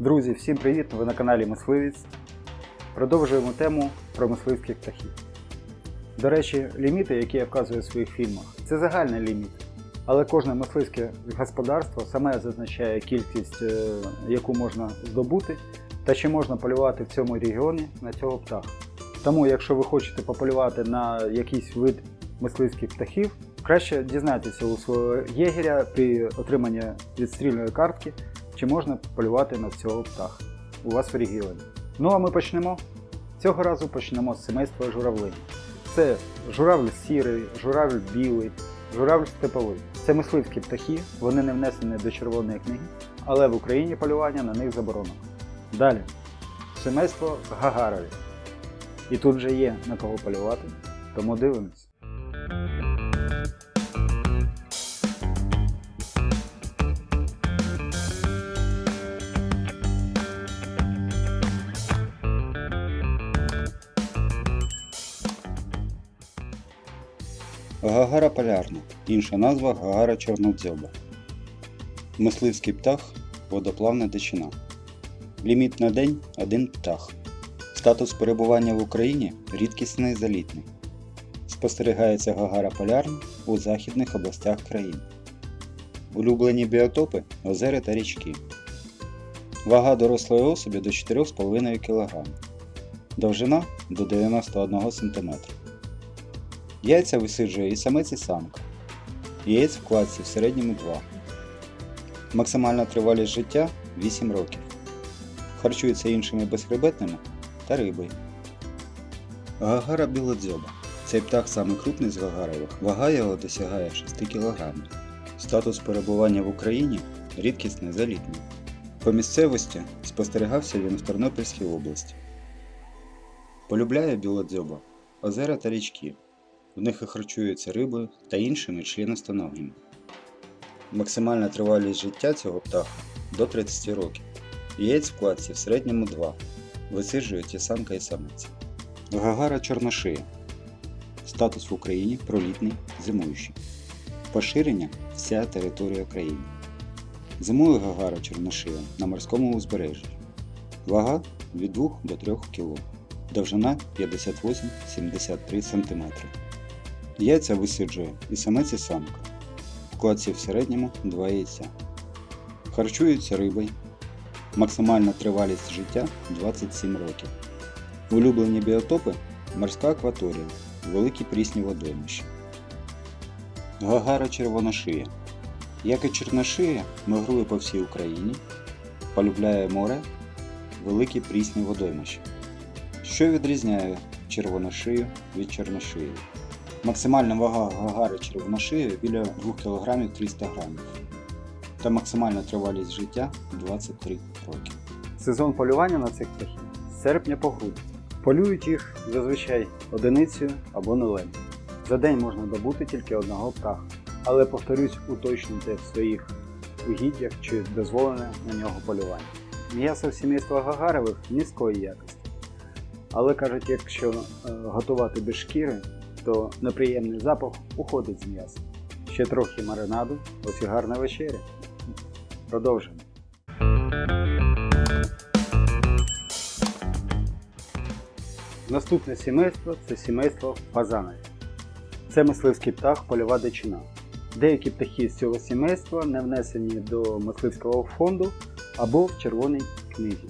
Друзі, всім привіт! Ви на каналі Мисливець. Продовжуємо тему про мисливських птахів. До речі, ліміти, які я вказую у своїх фільмах, це загальний ліміт. Але кожне мисливське господарство саме зазначає кількість, е, яку можна здобути, та чи можна полювати в цьому регіоні на цього птаха. Тому, якщо ви хочете пополювати на якийсь вид мисливських птахів, краще дізнайтеся у свого єгеря при отриманні відстрільної картки, чи можна полювати на цього птаха у вас в регіоні. Ну а ми почнемо. Цього разу почнемо з сімейства журавлинів. Це журавль сірий, журавль білий, журавль степовий. Це мисливські птахи, вони не внесені до червоної книги, але в Україні полювання на них заборонено. Далі. Семейство Гагарові. І тут вже є на кого полювати, тому дивимось. Гагара полярна, інша назва Гагара чорнодзьоба. Мисливський птах водоплавна дичина. Ліміт на день один птах. Статус перебування в Україні рідкісний залітний. Спостерігається Гагара полярна у західних областях країни. Улюблені біотопи озера та річки. Вага дорослої особи до 4,5 кг. Довжина до 91 см. Яйця висиджує і самець і самка. Яєць в кладці в середньому 2. Максимальна тривалість життя 8 років. Харчується іншими безхребетними та рибою. Гагара білодзьоба. Цей птах самий крупний з гагарових. Вага його досягає 6 кг. Статус перебування в Україні рідкісний залітний. По місцевості спостерігався він в Тернопільській області. Полюбляє білодзьоба озера та річки. В них і харчуються рибою та іншими членистоногими. Максимальна тривалість життя цього птаха до 30 років. Яєць в кладці в середньому 2. Висиджують і самка і самець. Гагара чорношия. Статус в Україні пролітний, зимуючий. Поширення вся територія країни. Зимує гагара чорношия на морському узбережжі. Вага від 2 до 3 кг. Довжина 58-73 см. Яйця висиджує і самець і самка. В кладці в середньому 2 яйця. Харчуються рибою. Максимальна тривалість життя 27 років. Улюблені біотопи морська акваторія, великі прісні водоймища. Гагара червоношия. Як і чорношия, мигрує по всій Україні, полюбляє море, великі прісні водоймища. Що відрізняє червоношию від чорношиї? Максимальна вага гагари червоношиї біля 2 кг 300 г. Та максимальна тривалість життя 23 роки. Сезон полювання на цих птахів з серпня по грудень. Полюють їх зазвичай одиницею або нулем. За день можна добути тільки одного птаха. Але повторюсь, уточнюйте в своїх угіддях, чи дозволене на нього полювання. М'ясо сімейства Гагарових низької якості. Але кажуть, якщо е, готувати без шкіри, то неприємний запах уходить з м'яса. Ще трохи маринаду, ось і гарна вечеря. Продовжуємо. Наступне сімейство це сімейство фазанові. Це мисливський птах польова дичина. Деякі птахи з цього сімейства не внесені до мисливського фонду або в червоній книзі.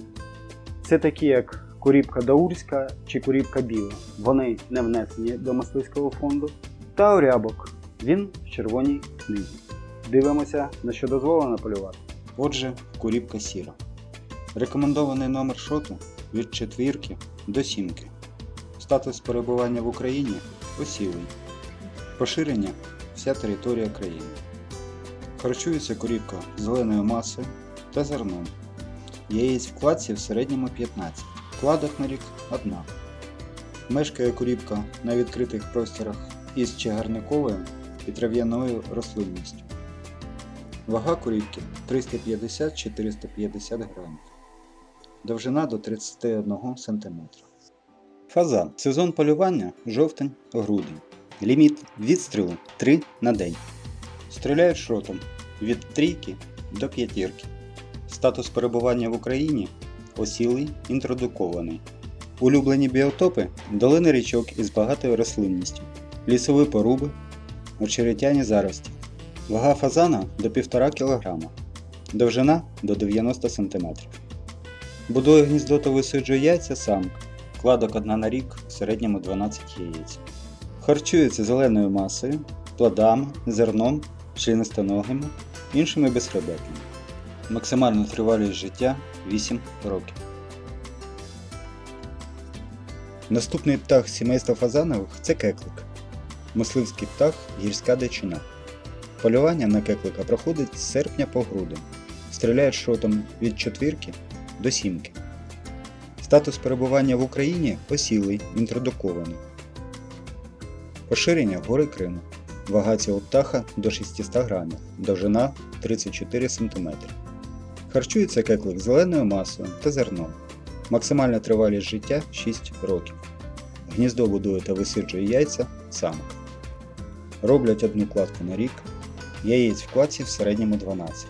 Це такі, як куріпка даурська чи куріпка біла. Вони не внесені до мисливського фонду. Та орябок. Він в червоній книзі. Дивимося, на що дозволено полювати. Отже, куріпка сіра. Рекомендований номер шоту від четвірки до сімки. Статус перебування в Україні осілий. Поширення вся територія країни. Харчується куріпка зеленою масою та зерном. Яєць в кладці в середньому 15, вкладок на рік 1. Мешкає куріпка на відкритих просторах із чагарниковою і трав'яною рослинністю. Вага курівки 350-450 грамів. Довжина до 31 см. Фазан. Сезон полювання жовтень-грудень. Ліміт відстрілу 3 на день. Стріляють шротом від трійки до п'ятірки. Статус перебування в Україні осілий, інтродукований. Улюблені біотопи долини річок із багатою рослинністю, лісові поруби, очеретяні зарості. Вага фазана до 1,5 кг, довжина до 90 см. Будує гніздо та висиджує яйця самка, кладок одна на рік, в середньому 12 яєць. Харчується зеленою масою, плодами, зерном, членистоногими, іншими безхребетними. Максимальна тривалість життя 8 років. Наступний птах сімейства фазанових це кеклик. Мисливський птах гірська дичина. Полювання на кеклика проходить з серпня по грудень. Стріляють шотом від четвірки до сімки. Статус перебування в Україні осілий, інтродукований. Поширення гори Криму. Вага цього птаха до 600 грамів, довжина 34 см. Харчується кеклик зеленою масою та зерном. Максимальна тривалість життя 6 років. Гніздо будує та висиджує яйця самок. Роблять одну кладку на рік. Яєць в кладці в середньому 12.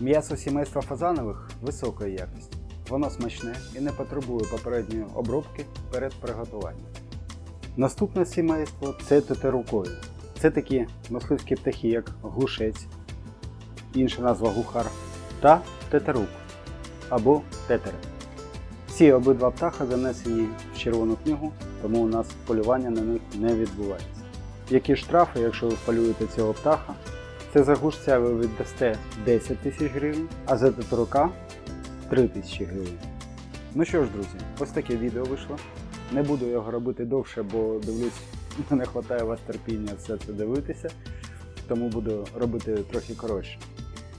М'ясо сімейства фазанових високої якості. Воно смачне і не потребує попередньої обробки перед приготуванням. Наступне сімейство це тетерукові. Це такі мисливські птахи, як глушець, інша назва гухар, та тетерук або тетери. Ці обидва птаха занесені в червону книгу, тому у нас полювання на них не відбувається. Які штрафи, якщо ви полюєте цього птаха, це за гушця ви віддасте 10 тисяч гривень, а за тетерука 3 тисячі гривень. Ну що ж, друзі, ось таке відео вийшло. Не буду його робити довше, бо дивлюсь, не вистачає вас терпіння все це дивитися, тому буду робити трохи коротше.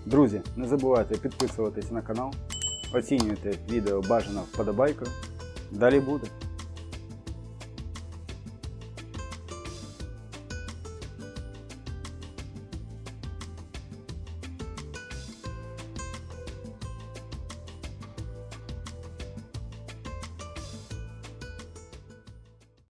Друзі, не забувайте підписуватись на канал, оцінюйте відео бажано вподобайкою. Далі буде.